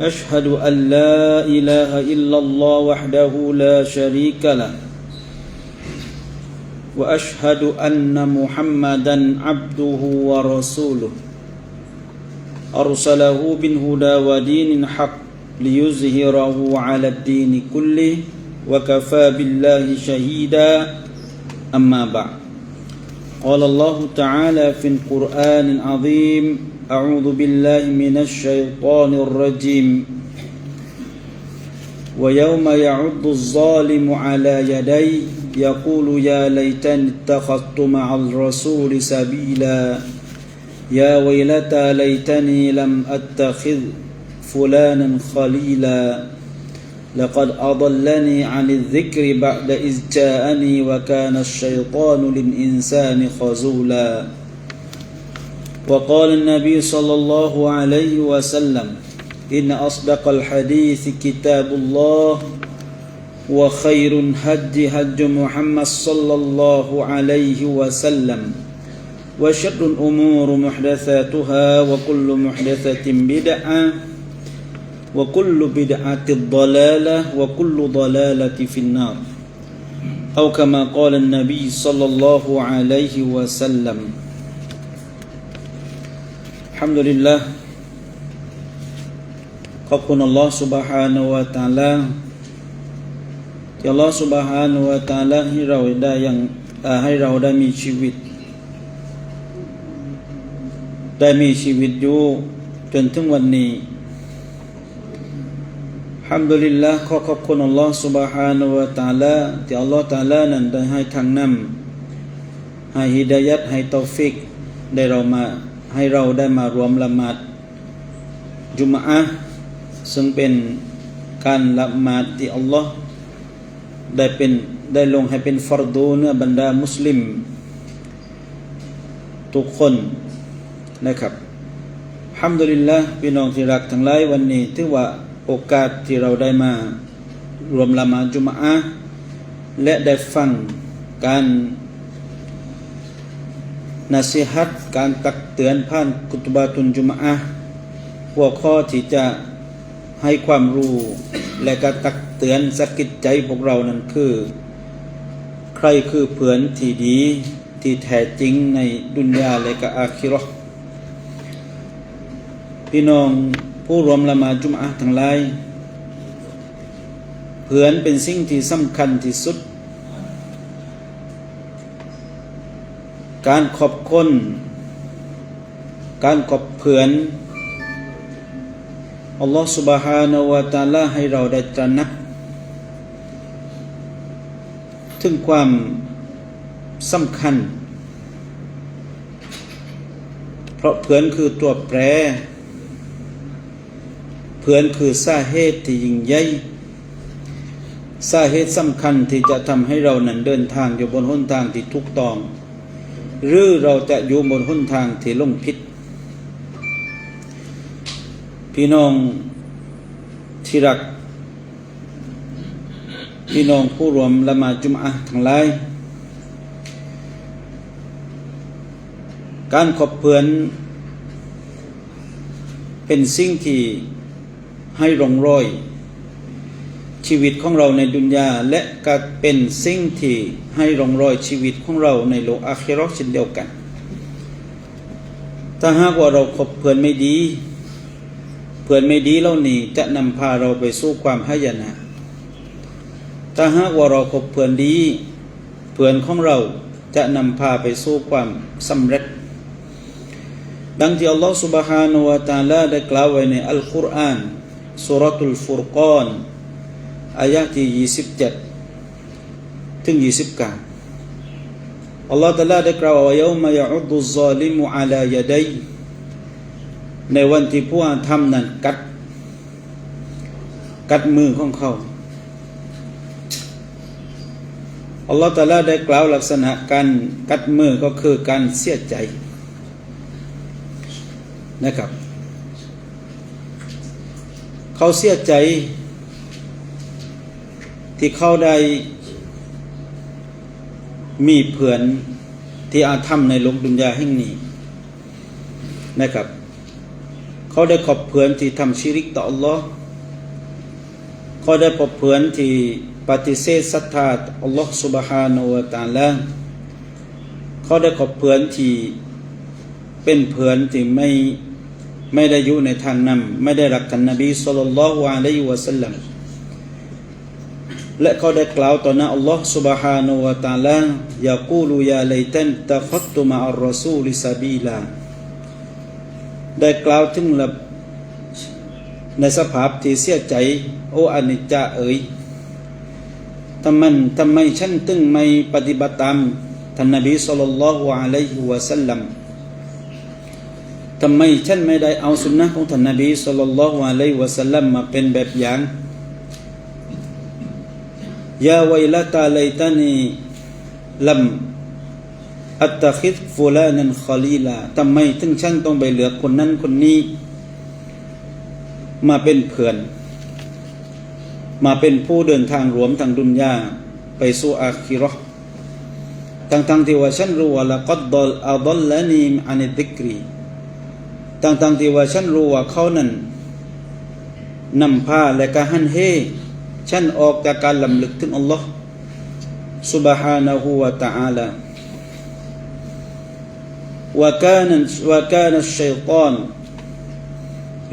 أشهد أن لا إله إلا الله وحده لا شريك له وأشهد أن محمدا عبده ورسوله أرسله بالهدى ودين حق ليزهره على الدين كله وكفى بالله شهيدا أما بعد قال الله تعالى في القرآن العظيم أعوذ بالله من الشيطان الرجيم. ويوم يعض الظالم على يديه يقول يا ليتني اتخذت مع الرسول سبيلا. يا ويلتى ليتني لم أتخذ فلانا خليلا. لقد أضلني عن الذكر بعد إذ جاءني وكان الشيطان للإنسان خزولا وقال النبي صلى الله عليه وسلم إن أصدق الحديث كتاب الله وخير هج هج محمد صلى الله عليه وسلم وشر الأمور محدثاتها وكل محدثة بدعة وكل بدعة ضلالة وكل ضلالة في النار. أو كما قال النبي صلى الله عليه وسلم الحمد لله ขอบคุณอัลลอฮ์ سبحانه และ تعالى ที่อัลลอฮ์ سبحانه และ تعالى ให้เราได้ยังให้เราได้มีชีวิต ได้มีชีวิตอยู่จนถึงวันนี้ฮัมดุลิลละขอขอบคุณอัลลอฮ์ سبحانه และ تعالى ที่อัลลอฮ์ تعالى นั้นได้ให้ทางนำให้ฮิดายัดให้ตอฟิกได้เรามา ให้เราได้มารวมละหมาดจุมอะซึ่งเป็นการละหมาดที่อัลลอฮ์ได้เป็นได้ลงให้เป็นฟารดูเนื้อบรรดามุสลิม ทุกคนนะครับฮัมดุลิลละพี่น้องที่รักทั้งหลายวันนี้ถือว่าโอกาสที่เราได้มารวมละหมาดจุมอะและได้ฟังการ นสิฮัตการตักเตือนผ่านกุตบาตุนจุมอะหัวข้อที่จะให้ความรู้และก็ตักเตือนสกิดใจพวกเรานั้นคือ ใครคือเพื่อนที่ดีที่แท้จริงในดุนยาและก็อาคิรอพี่น้องผู้รวมละมาจุมอะทั้งหลายเพื่อนเป็นสิ่งที่สำคัญที่สุด การขอบคน การขอบเพื่อนอัลลอฮฺ سبحانه และ تعالى ให้เราได้ตระหนัก ถึงความสำคัญ เพราะเพื่อนคือตัวแปร เพื่อนคือสาเหตุที่ยิ่งใหญ่ สาเหตุสำคัญที่จะทำให้เรานั้นเดินทางอยู่บนหนทางที่ถูกต้อง หรือเราจะอยู่บนหนทางที่ลงผิดพี่น้องที่รัก พี่น้องผู้รวมละมาจุมอะทั้งหลายการขอบเพื่อนเป็นสิ่งที่ให้รองรอย ชีวิตของเราในดุนยาและก็เป็นสิ่งที่ให้ร่องรอยชีวิตของเราในโลกอาคิรอเช่นเดียวกัน ถ้าหากว่าเราคบเพื่อนไม่ดี เพื่อนไม่ดีเหล่านี้จะนำพาเราไปสู่ความหายนะถ้าหากว่าเราคบเพื่อนดี เพื่อนของเราจะนำพาไปสู่ความสำเร็จ ดังที่อัลลอฮฺ سبحانه และ تعالى ได้กล่าวไว้ในอัลกุรอานสุรตุลฟุรกาน อายะที่ยี่สิบเจ็ดถึงยี่สิบเก้าอัลลอฮฺตะลาได้กล่าวว่ายามายุดุซาลิมุอาลายดัยในวันที่ผู้ทำนั้นกัด กัดมือของเขาอัลลอฮฺตะลาได้กล่าวลักษณะการกัดมือก็คือการเสียใจนะครับ เขาเสียใจ ที่เขาได้มีเพื่อนที่อาธรรมในโลกดุนยาแห่งนี้นะครับ เขาได้ขอบเพื่อนที่ทำชิริกต่ออัลลอฮ์เขาได้พบเพื่อนที่ปฏิเสธศรัทธาต่ออัลลอฮ์ سبحانه และ تعالى เขาได้ขอบเพื่อนที่เป็นเพื่อนที่ไม่ไม่ได้อยู่ในทางนำไม่ได้รักกันนบีสุลต่านละฮ์อะลัยฮิวะสัลลัม และเขาได้กล่าวต่อหน้าอัลลอฮ์ سبحانه และ تعالى ยากูลูยาไลตันตะฟัตตุมาอัลรอซูลิซาบีลาได้กล่าวถึงละในสภาพที่เสียใจ โอ้อนิจจาเอ๋ยทำไมทำไมฉันตึงไม่ปฏิบัติตามท่านนบีสุลต่านละฮ์อะลัยฮิวะสัลลัมทำไมฉันไม่ได้เอาสุนนะของท่านนบีสุลต่านละฮ์อะลัยฮิวะสัลลัมมาเป็นแบบอย่าง ยาวัยละตาไลตานีลัมอัตตะคิดฟุลานันคอลีลาทำไมถึงฉันต้องไปเหลือคนนั้นคนนี้ มาเป็นเพื่อน มาเป็นผู้เดินทางรวมทางดุนยาไปสู่อาคิเราะห์ทั้งๆที่ว่าฉันรู้ว่าละกัดดอลอาดอลละนีอันดิกรีทั้งๆที่ว่าฉันรู้ว่าเขานั้นนำพาและก็หันเฮ ฉันออกจากการลำลึกถึงอัลลอฮ์ سبحانه وتعالى وكان وكان الشيطان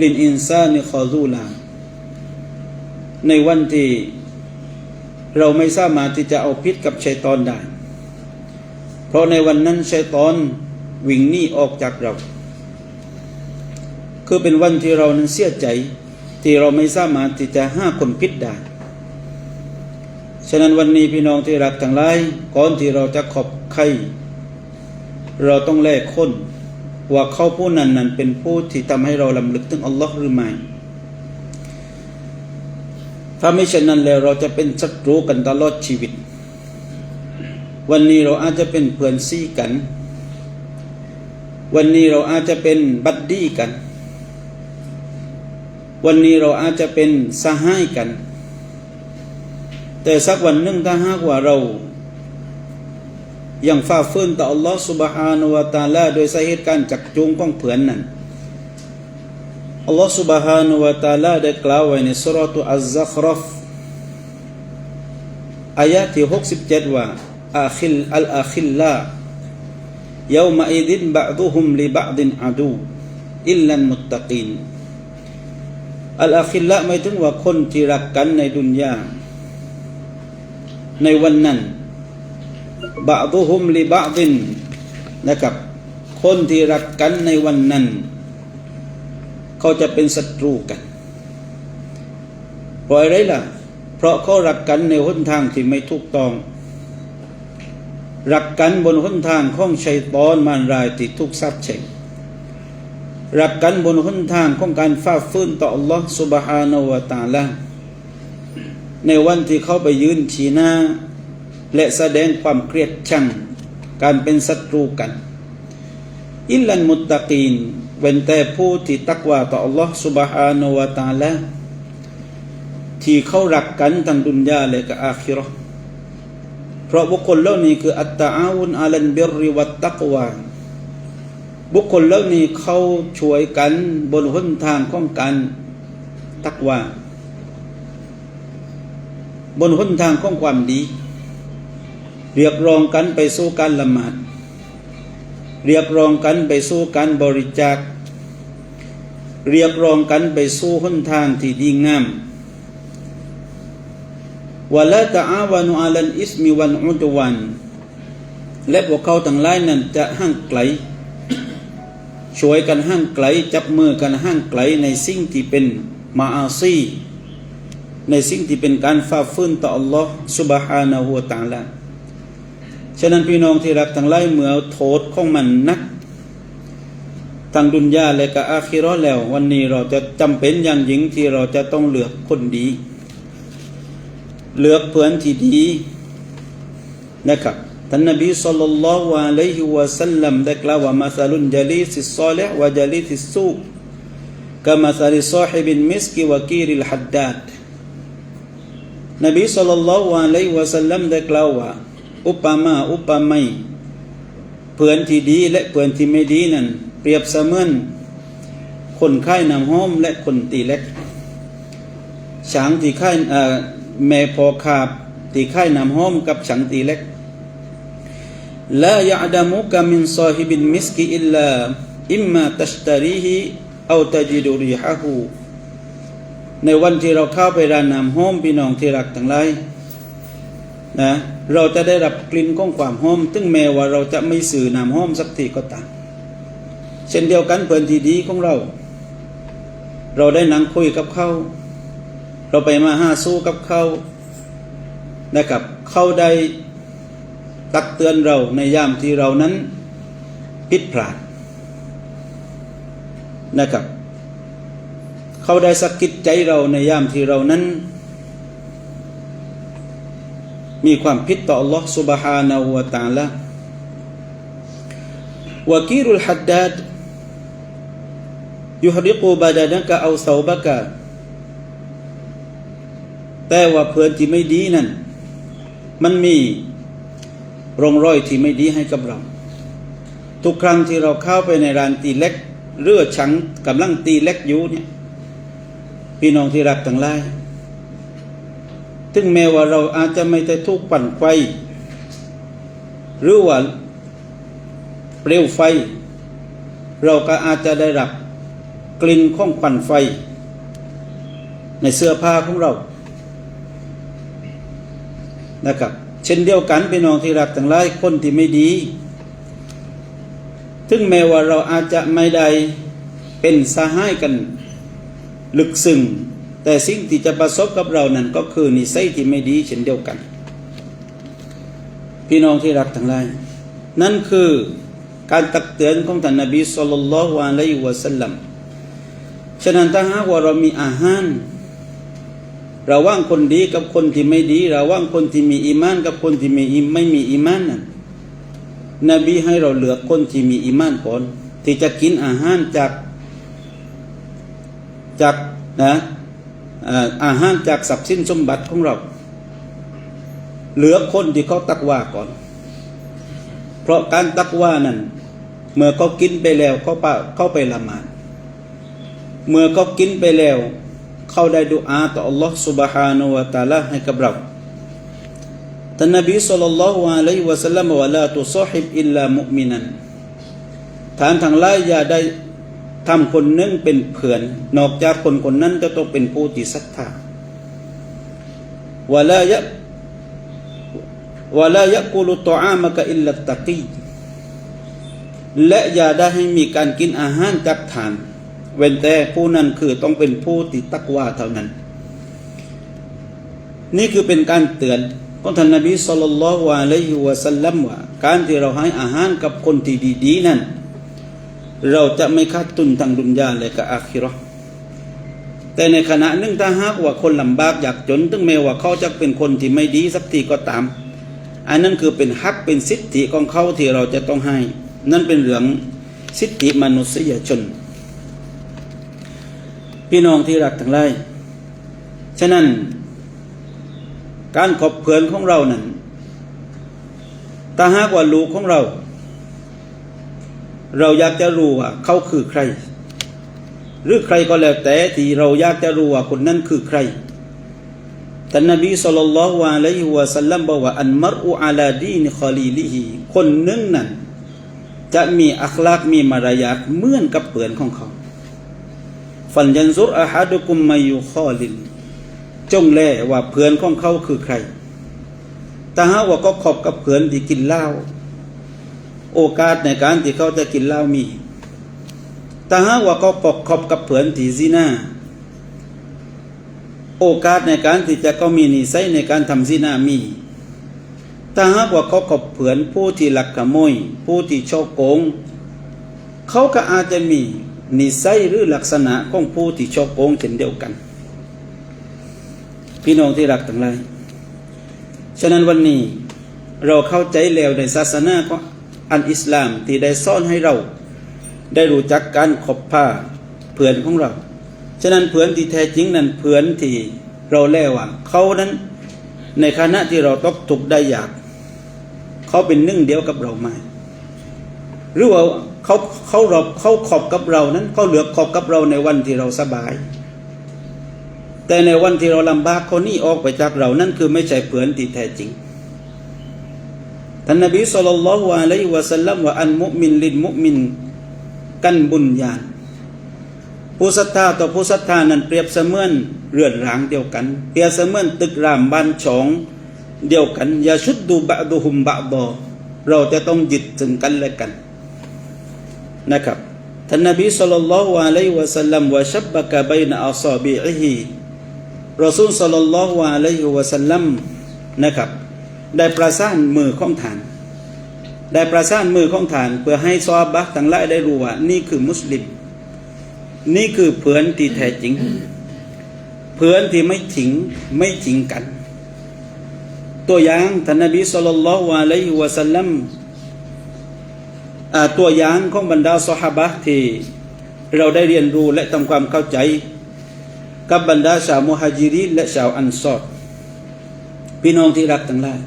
للإنسان خذولا ในวันที่เราไม่สามารถที่จะเอาพิษกับชัยตอนได้ เพราะในวันนั้นชัยตอนวิ่งหนีออกจากเรา คือเป็นวันที่เรานั้นเสียใจ ที่เราไม่สามารถที่จะห้าคนพิษได้ ฉะนั้นวันนี้พี่น้องที่รักทั้งหลายก่อนที่เราจะขอบใครเราต้องแลกคนว่าเขาผู้นั้นนั้นเป็นผู้ที่ทำให้เราลำลึกถึงอัลลอฮ์หรือไม่ถ้าไม่เช่นนั้นแล้วเราจะเป็นศัตรูกันตลอดชีวิต วันนี้เราอาจจะเป็นเพื่อนซี่กัน วันนี้เราอาจจะเป็นบัดดี้กัน วันนี้เราอาจจะเป็นสหายกัน แต่สักวันหนึ่งถ้าหากว่าเรา ยังฝ่าฝืนต่ออัลลอฮ์ سبحانه และ تعالى โดยสาเหตุการจักจูงของเผื่อนนั้นอัลลอฮ์ سبحانه และ تعالى ได้กล่าวไว้ในสุรตุอัลซัครฟอายะที่67ว่าอาคิลอัลอาคิลลา يوم إذ بعضهم لبعض عدو إلا المتقين อัลอาคิลละหมายถึงว่าคนที่รักกันในดุนยา ในวันนั้นบะดุฮุมลิบะดินนะครับ คนที่รักกันในวันนั้น เขาจะเป็นศัตรูกันเพราะอะไรล่ะ เพราะเขารักกันในหนทางที่ไม่ถูกต้อง รักกันบนหนทางของชัยตอนมารรายที่ทุกทรัพย์เฉงรักกันบนหนทางของการฝ่าฝืนต่อ Allah Subhanahu wa Taala ในวันที่เขาไปยืนชี้หน้า และแสดงความเกลียดชังการเป็นศัตรูกัน อิลลันมุตตะกีนเว้นแต่ผู้ที่ตักว่าต่อ Allah Subhanahu wa Taala ที่เขารักกันทั้งดุนยาและก็อาคิราะห์เพราะบุคคลเหล่านี้คืออัตตะอาวุนอาลันบิริวัตตักวาบุคคลเหล่านี้เขาช่วยกันบนหนทางของการตักวา บนหนทางของความดี เรียกร้องกันไปสู่การละหมาด เรียกร้องกันไปสู่การบริจาค เรียกร้องกันไปสู่หนทางที่ดีงามวะลาตะอาวานุอาลันอิสมิวันอุตวัน และพวกเขาทั้งหลายนั้นจะห่างไกล ช่วยกันห่างไกล จับมือกันห่างไกลในสิ่งที่เป็นมาอาซี ในสิ่งที่เป็นการฝ่าฝืนต่อ Allah Subhanahu wa Taala ฉะนั้นพี่น้องที่รักทั้งหลายเมื่อโทษของมันนักทางดุนยาและก็อาคิราะห์แล้ว วันนี้เราจะจำเป็นอย่างยิ่งที่เราจะต้องเลือกคนดี เลือกเพื่อนที่ดีนะครับท่านนบีสัลลัลลอฮุอะลัยฮิวะสัลลัมได้กล่าวว่ามาซาลุนจาลีสิศอลิฮ์วะจาลีสิสซูกะมาซาลิซอฮิบินมิสกิวะกีริลฮัดดาด นบีสุลต่านละวะไลวะสัลลัมได้กล่าวว่าอุปมาอุปไมยเผื่อนที่ดีและเผื่อนที่ไม่ดีนั้น เปรียบเสมือนคนไข้นำหอมและคนตีเล็กฉางตีไข้แม่พอขาบตีไข้นำหอมกับฉางตีเล็กแลายาดามุกมินซอฮิบินมิสกิอิลลาอิมมาตัชตารีฮีเอาตจิดุริฮะฮู ในวันที่เราเข้าไปร้านน้ำหอมพี่น้องที่รักทั้งหลายนะเราจะได้รับกลิ่นของความหอมถึงแม้ว่าเราจะไม่สื่อน้ำหอมสักทีก็ตามเช่นเดียวกันเพื่อนที่ดีของเรา เราได้นั่งคุยกับเขาเราไปมาห้าสู้กับเขานะครับเขาได้ตักเตือนเราในยามที่เรานั้นผิดพลาดนะครับ เขาได้สะกิดใจเราในยามที่เรานั้น มีความผิดต่อ Allah سبحانه และ تعالى วกีรุลฮัดดาดยุฮริกูบาดานะกะเอาเสาบะกะแต่ว่าเพื่อนที่ไม่ดีนั่น มันมีร่องรอยที่ไม่ดีให้กับเรา ทุกครั้งที่เราเข้าไปในร้านตีเล็ก เรือชังกำลังตีเล็กอยู่เนี่ย พี่น้องที่รักทั้งหลายถึงแม้ว่าเราอาจจะไม่ได้ทุกปั่นไฟ หรือว่าเปลวไฟ เราก็อาจจะได้รับกลิ่นของควันไฟ ในเสื้อผ้าของเรานะครับ เช่นเดียวกันพี่น้องที่รักทั้งหลายคนที่ไม่ดี ถึงแม้ว่าเราอาจจะไม่ได้เป็นสหายกัน ลึกซึ้งแต่สิ่งที่จะประสบกับเรานั้นก็คือนิสัยที่ไม่ดีเช่นเดียวกัน พี่น้องที่รักทั้งหลาย นั่นคือการตักเตือนของท่านนบีสุลต่านละวะลัยวะสัลลัมฉะนั้นถ้าหากว่าเรามีอาหารระว่างคนดีกับคนที่ไม่ดีระว่างคนที่มีอีมานกับคนที่ไม่ไม่มีอีมานนั้นนบีให้เราเลือกคนที่มีอีมานก่อน ที่จะกินอาหารจาก จากนะอาหารจากทรัพย์สินสมบัติของเรา เหลือคนที่เขาตักว่าก่อน เพราะการตักว่านั้น เมื่อเขากินไปแล้วเขาปเขาไปละหมาดเมื่อเขากินไปแล้ว เขาได้ดูอาต่อ Allah سبحانه และ تعالى ให้กับเราท่านนบีสุลต่านละฮ์อะลัยฮิวะสัลลัมว่าลาตุซอฮิบอิลลามุมินันฐานทางหลายอย่าได้ ทำคนนึงเป็นเพื่อน นอกจากคนคนนั้นจะต้องเป็นผู้ที่ศรัทธาวลายะวลายะกุลุตอามะกะอิลลัตตะกีและอย่าได้ให้มีการกินอาหารจากฐาน เว้นแต่ผู้นั้นคือต้องเป็นผู้ติดตักวาเท่านั้น นี่คือเป็นการเตือนของท่านนบีสุลต่านละฮ์อะลัยฮิวะสัลลัมว่า การที่เราให้อาหารกับคนที่ดี ๆ นั้น เราจะไม่ขาดทุนทางดุนยาและก็อาคิรอแต่ในขณะนึ่งถ้าหากว่าคนลำบากอยากจนถึงแม้ว่าเขาจะเป็นคนที่ไม่ดีสักทีก็ตาม อันนั้นคือเป็นฮักเป็นสิทธิของเขาที่เราจะต้องให้ นั่นเป็นเรื่องสิทธิมนุษยชน พี่น้องที่รักทั้งหลายฉะนั้น การขอบเพื่อนของเรานั้นถ้าหากว่าลูกของเรา เราอยากจะรู้ว่าเขาคือใคร หรือใครก็แล้วแต่ที่เราอยากจะรู้ว่าคนนั้นคือใครท่านนบีสุลต่านละฮ์วะลัยฮิวะสัลลัมบอกว่าอันมรอุอาลาดีนคอลีลิฮีคนหนึ่งนั้น จะมีอัคลากมีมารยาทเหมือนกับเพื่อนของเขา ฟันยันซุรอาฮัดุกุมมายุคอลินจงแลว่าเพื่อนของเขาคือใครถ้าหากว่าก็ขอบกับเพื่อนที่กินเหล้า โอกาสในการที่เขาจะกินเหล้ามีถ้าหากว่าก็ปกขอบกับเพื่อนที่ซีนาโอกาสในการที่จะก็มีนิสัยในการทำซีนามีถ้าหากว่าเขาขอบเพื่อนผู้ที่หลักขโมย ผู้ที่โชโกง เขาก็อาจจะมีนิสัยหรือลักษณะของผู้ที่โชโกงเช่นเดียวกัน พี่น้องที่รักทั้งหลายฉะนั้นวันนี้เราเข้าใจแล้วในศาสนาก็ อันอิสลามที่ได้สอนให้เรา ได้รู้จักการขบผ้าเพื่อนของเรา ฉะนั้นเพื่อนที่แท้จริงนั้นเพื่อนที่เราแล่ว่าเขานั้นในขณะที่เราตกทุกข์ได้ยาก เขาเป็นหนึ่งเดียวกับเราไหมหรือว่าเขาเขาเราเขาขอบกับเรานั้นเขาเหลือขอบกับเราในวันที่เราสบาย แต่ในวันที่เราลำบากเขานี่ออกไปจากเรานั่นคือไม่ใช่เพื่อนที่แท้จริง ท่านนบีสุลต่านละฮ์อะลัยวะสัลลัมว่าอันมุมินลินมุมินกันบุญญาณผู้ศรัทธาต่อผู้ศรัทธานั้นเปรียบเสมือนเรือนร้างเดียวกัน เปรียบเสมือนตึกรามบ้านฉองเดียวกันอย่าชุดดูบะดูหุมบะบอเราจะต้องยึดถึงกันและกันนะครับท่านนบีสุลต่านละฮ์อะลัยวะสัลลัมว่าชับบะกะบัยนะอัศบิอิฮิรอซูลสุลต่านละฮ์อะลัยวะสัลลัมนะครับ ได้ประสานมือของฐาน ได้ประสานมือของฐาน เพื่อให้ซอฮาบะห์ทั้งหลายได้รู้ว่านี่คือมุสลิม นี่คือเพื่อนที่แท้จริง เพื่อนที่ไม่ถิงไม่ถิงกัน ตัวอย่างท่านนบีสุลต่านละอะลัยฮิวะสัลลัมตัวอย่างของบรรดาซอฮาบะที่เราได้เรียนรู้และทำความเข้าใจ กับบรรดาชาวมุฮัจิริและชาวอันซอรพี่น้องที่รักทั้งหลาย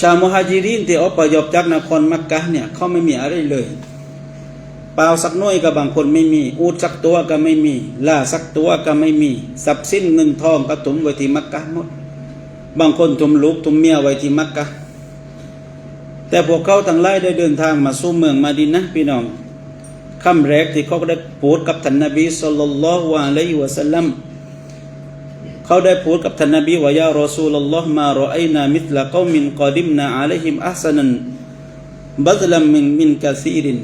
ชาวมุฮัจิรินที่อพยพจากนครมักกะเนี่ยเขาไม่มีอะไรเลยเปล่าสักน้อยก็บบางคนไม่มี อูดสักตัวก็ไม่มีล่าสักตัวก็ไม่มีทรัพย์สินเงินทองก็ตุมไว้ที่มักกะหมด บางคนทุมลูกทุมเมียไว้ที่มักกะแต่พวกเขาทั้งหลายได้เดินทางมาสู่เมืองมาดินนะพี่น้องคำแรกที่เขาได้พูดกับท่านนบีสุลต่านละฮ์วะอะลัยฮิวะสัลลัม เขาได้พูดกับท่านนบีว่ายารอซูลลอฮ์มารอไอนามิตละกอมินกอดิมนาอะลัยฮิมอัสนันบัดลัมมินมินกาซีริน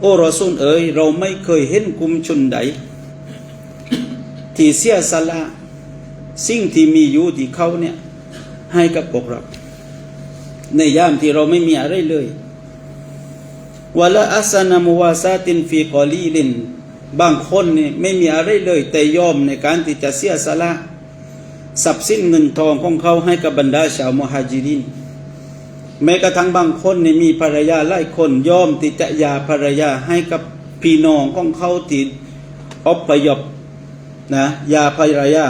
โอ้รอซูลเอ๋ยเราไม่เคยเห็นกลุ่มชนใด ที่เสียสละสิ่งที่มีอยู่ที่เขาเนี่ยให้กับพวกเราในยามที่เราไม่มีอะไรเลยวะละอัสนามุวาซาตินฟีกอลีลิน บางคนนี่ไม่มีอะไรเลย แต่ยอมในการที่จะเสียสละทรัพย์สินเงินทองของเขาให้กับบรรดาชาวมุฮัจิรินแม้กระทั่งบางคนนี่มีภรรยาหลายคนยอมที่จะยาภรรยาให้กับพี่น้องของเขาที่อพยพนะยาภรรยา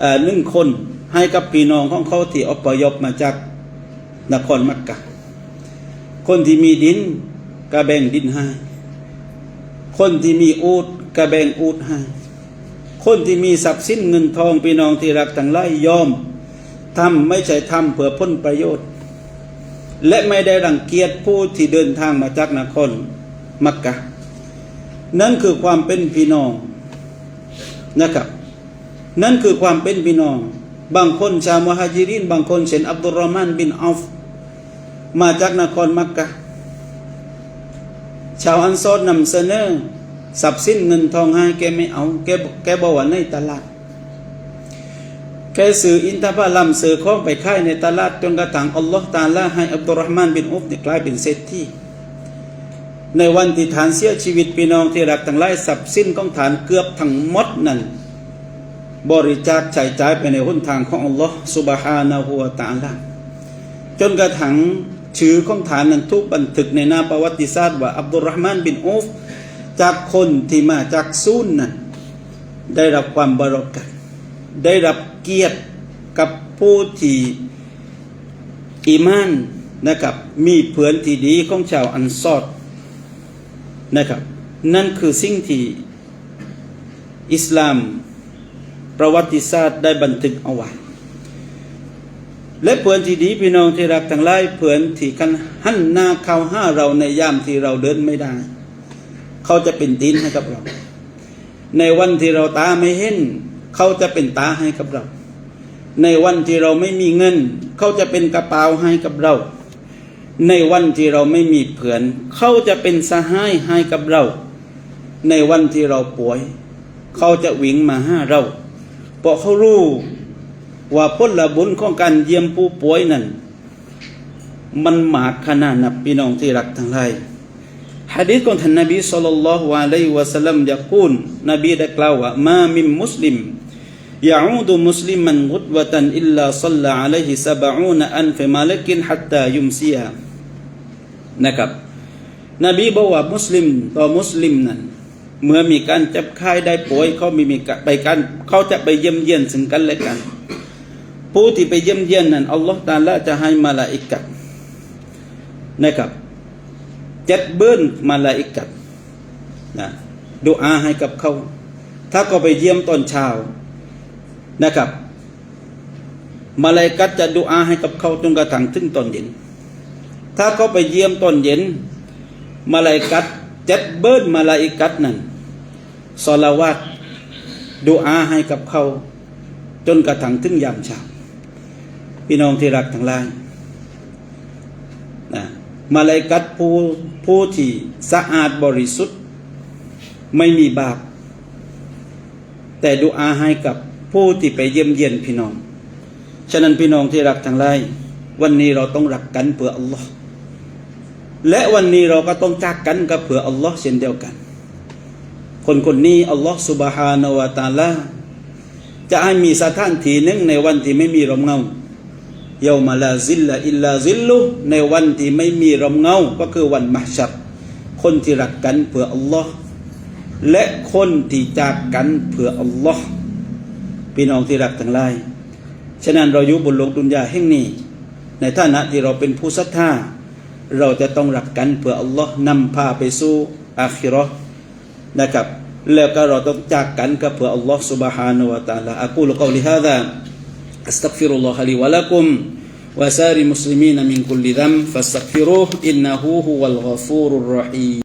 เอ่อหนึ่งคนให้กับพี่น้องของเขาที่อพยพมาจากนครมักกะ คนที่มีดินก็แบ่งดินให้ คนที่มีอูดก็แบ่งอูดให้คนที่มีทรัพย์สินเงินทองพี่น้องที่รักทั้งหลายยอมทำไม่ใช่ทำเพื่อพ้นประโยชน์ และไม่ได้รังเกียจผู้ที่เดินทางมาจากนครมักกะ นั่นคือความเป็นพี่น้องนะครับ นั่นคือความเป็นพี่น้อง บางคนชาวมุฮัจิริน บางคนเช่นอับดุลรอมานบินอัฟมาจากนครมักกะ ชาวอันซอดนำเสนอทรัพย์สินเงินทองให้แกไม่เอา แกแกบอกว่าในตลาด แกซื้ออินทผลัมซื้อของไปขายในตลาดจนกระทั่งอัลลอฮ์ตาลาให้อับดุลรห์มานบินอุฟเนี่ยกลายเป็นเศรษฐีในวันที่ฐานเสียชีวิตพี่น้องที่รักทั้งหลายทรัพย์สินของฐานเกือบทั้งหมดนั้น บริจาคใช้จ่ายไปในหนทางของอัลลอฮ์สุบฮานะฮูวะตาลาจนกระทั่ง ชื่อของฐานนั้นทุกบันทึกในหน้าประวัติศาสตร์ว่าอับดุลรห์มานบินอุฟจากคนที่มาจากซูนนั้นได้รับความบรอกัตได้รับเกียรติกับผู้ที่อีมานนะครับมีเพื่อนที่ดีของชาวอันซอดนะครับนั่นคือสิ่งที่อิสลามประวัติศาสตร์ได้บันทึกเอาไว้ และเพื่อนที่ดีพี่น้องที่รักทั้งหลายเพื่อนที่กันหันหน้าเข้าห้าเราในยามที่เราเดินไม่ได้ เขาจะเป็นตีนให้กับเรา ในวันที่เราตาไม่เห็น เขาจะเป็นตาให้กับเรา ในวันที่เราไม่มีเงิน เขาจะเป็นกระเป๋าให้กับเรา ในวันที่เราไม่มีเพื่อน เขาจะเป็นสหายให้กับเรา ในวันที่เราป่วย เขาจะวิ่งมาห้าเราเพราะเขารู้ ว่าผลบุญของการเยี่ยมผู้ป่วยนั้น มันมากขนาดนับพี่น้องที่รักทั้งหลายฮะดีษของท่านนบีสัลลัลลอฮุอะลัยฮิวะสัลลัมยะกูลนบีได้กล่าวว่ามามิมมุสลิม يعود مسلما غدوة إلا صلى عليه سبعون ألف ملك حتى يمسي นะครับ นบีบอกว่ามุสลิมต่อมุสลิมนั้น เมื่อมีการจับค่ายได้ป่วยเขามีมีไปกันเขาจะไปเยี่ยมเยียนซึ่งกันและกัน ผู้ที่ไปเยี่ยมเยียนนั้นอัลลอฮ์ตาลาจะให้มาลาอิกัดนะครับเจ็ดเบิ้นมาลาอิกัดนะดูอาให้กับเขา ถ้าก็ไปเยี่ยมตอนเช้านะครับ มาลาอิกัดจะดูอาให้กับเขาจนกระทั่งถึงตอนเย็น ถ้าเขาไปเยี่ยมตอนเย็น มาลาอิกัดเจ็ดเบิ้นมาลาอิกัดนั้นสลาวัตดูอาให้กับเขาจนกระทั่งถึงยามเช้า พี่น้องที่รักทั้งหลายนะมาลาอิกัดผู้ผู้ที่สะอาดบริสุทธิ์ ไม่มีบาป แต่ดูอาให้กับผู้ที่ไปเยี่ยมเยียนพี่น้อง ฉะนั้นพี่น้องที่รักทั้งหลายวันนี้เราต้องรักกันเพื่ออัลลอฮ์และวันนี้เราก็ต้องจากกันกับเพื่ออัลลอฮ์เช่นเดียวกัน คนคนนี้อัลลอฮ์สุบฮานาวะตาลาจะให้มีสถานที่หนึ่งในวันที่ไม่มีร่มเงา เยามาลาซิลลาอิลลาซิลลุในวันที่ไม่มีร่มเงา ก็คือวันมหชัรคนที่รักกันเพื่ออัลลอฮ์และคนที่จากกันเพื่ออัลลอฮ์พี่น้องที่รักทั้งหลาย ฉะนั้นเราอยู่บนโลกดุนยาแห่งนี้ ในฐานะที่เราเป็นผู้ศรัทธา เราจะต้องรักกันเพื่ออัลลอฮ์นำพาไปสู่อาคิเราะห์นะครับ แล้วก็เราต้องจากกันกับเพื่ออัลลอฮ์ سبحانه และ تعالى أقول قولي هذا أستغفر الله لي ولكم وسائر المسلمين من كل ذنب فاستغفروه إنه هو الغفور الرحيم.